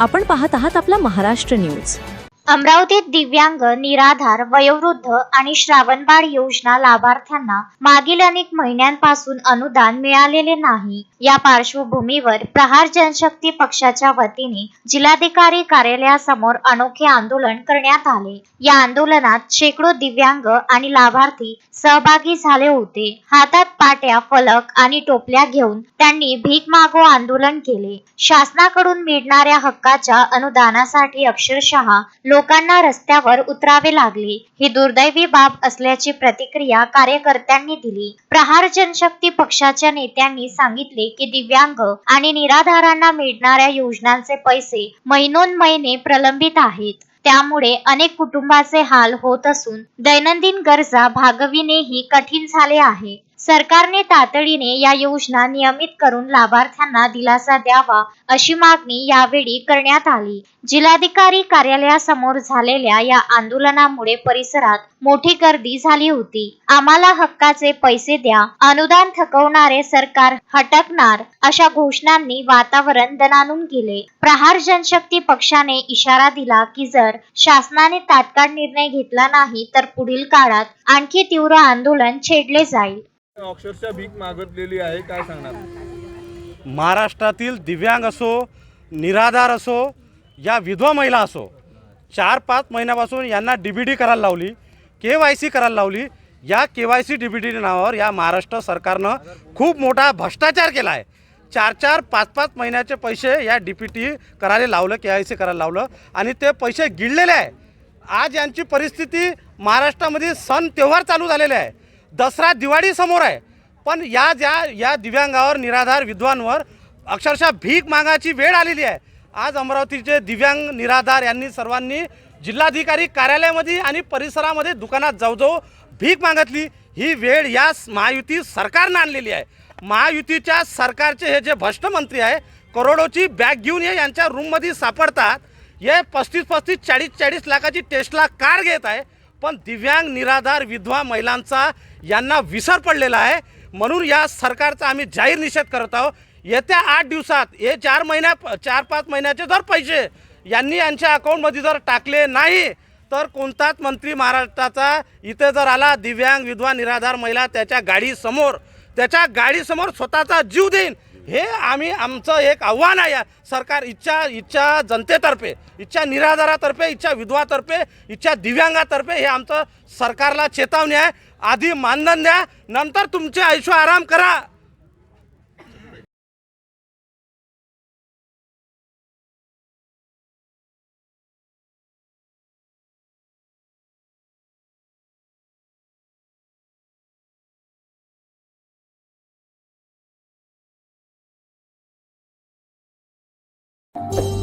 आपण पाहत आहात आपला महाराष्ट्र न्यूज. अमरावतीत दिव्यांग निराधार वयोवृद्ध आणि श्रावणबाळ योजना लाभार्थ्यांना मागील अनेक महिन्यांपासून अनुदान मिळालेले नाही. या पार्श्वभूमीवर प्रहार जनशक्ती पक्षाच्या वतीने जिल्हाधिकारी कार्यालयासमोर अनोखे आंदोलन करण्यात आले. या आंदोलनात शेकडो दिव्यांग आणि लाभार्थी सहभागी झाले होते. हातात पाट्या फलक आणि टोपल्या घेऊन त्यांनी भीक मागो आंदोलन केले. शासनाकडून मिळणाऱ्या हक्काच्या अनुदानासाठी अक्षरशः लोकांना रस्त्यावर उतरावे लागले. ही दुर्दैवी बाब असल्याची प्रतिक्रिया कार्यकर्त्यांनी दिली. प्रहार जनशक्ती पक्षाच्या नेत्यांनी सांगितले की दिव्यांग आणि निराधारांना मिळणाऱ्या योजनांचे पैसे महिनोन्महिने प्रलंबित आहेत. त्यामुळे अनेक कुटुंबाचे हाल होत असून दैनंदिन गरजा भागविणेही कठीण झाले आहे. सरकारने तातडीने या योजना नियमित करून लाभार्थ्यांना दिलासा द्यावा अशी मागणी यावेळी करण्यात आली. जिल्हाधिकारी कार्यालयासमोर झालेल्या या आंदोलनामुळे परिसरात मोठी गर्दी झाली होती. आम्हाला हक्काचे पैसे द्या अनुदान थकवणारे सरकार हटकणार अशा घोषणांनी वातावरण दणानून गेले. प्रहार जनशक्ती पक्षाने इशारा दिला की जर शासनाने तात्काळ निर्णय घेतला नाही तर पुढील काळात आणखी तीव्र आंदोलन छेडले जाईल. अक्षरशः भीक मागतलेली आहे काय सांगणार? महाराष्ट्रातील दिव्यांग असो निराधार असो या विधवा महिला असो चार पाच महिन्यापासून यांना डी बी डी करायला लावली के वाय सी करायला लावली. या K Y C D B D नावावर या महाराष्ट्र सरकारनं खूप मोठा भ्रष्टाचार केला आहे चार चार पाच पाच महिन्याचे पैसे या डी पी टी करायला लावलं के वाय सी करायला लावलं आणि ते पैसे गिळलेले आहे. आज यांची परिस्थिती महाराष्ट्रामध्ये सण त्योहार चालू झालेले आहे. दसरा दिवाळी समोर आहे. पण या ज्या या दिव्यांगावर निराधार विद्वांवर अक्षरशः भीक मागायची वेळ आलेली आहे. आज अमरावतीचे दिव्यांग निराधार यांनी सर्वांनी जिल्हाधिकारी कार्यालयामध्ये आणि परिसरामध्ये दुकानात जाऊ जाऊ भीक मागितली. ही वेळ या महायुती सरकारनं आणलेली आहे. महायुतीच्या सरकारचे हे जे भ्रष्ट मंत्री आहे करोडोची बॅग घेऊन हे यांच्या रूममध्ये सापडतात. हे पस्तीस पस्तीस चाळीस चाळीस लाखाची टेस्टला कार घेत आहे. पण दिव्यांग निराधार विधवा महिलांचा यांना विसर पडलेला आहे. म्हणून या सरकारचा आम्ही जाहीर निषेध करत आहोत. येत्या आठ दिवसात हे चार महिन्या चार पाच महिन्याचे जर पैसे यांनी यांच्या अकाउंटमध्ये जर टाकले नाही तर कोणताच मंत्री महाराष्ट्राचा इथे जर आला दिव्यांग विधवा निराधार महिला त्याच्या गाडीसमोर त्याच्या गाडीसमोर स्वतःचा जीव देईन. हे आम्ही आमचं एक आव्हान आहे. या सरकार इच्छा इच्छा जनतेतर्फे इच्छा निराधारातर्फे इच्छा विधवातर्फे इच्छा दिव्यांगातर्फे हे आमचं सरकारला चेतावणी आहे. आधी मानधन द्या नंतर तुमचे आयुष्य आराम करा. you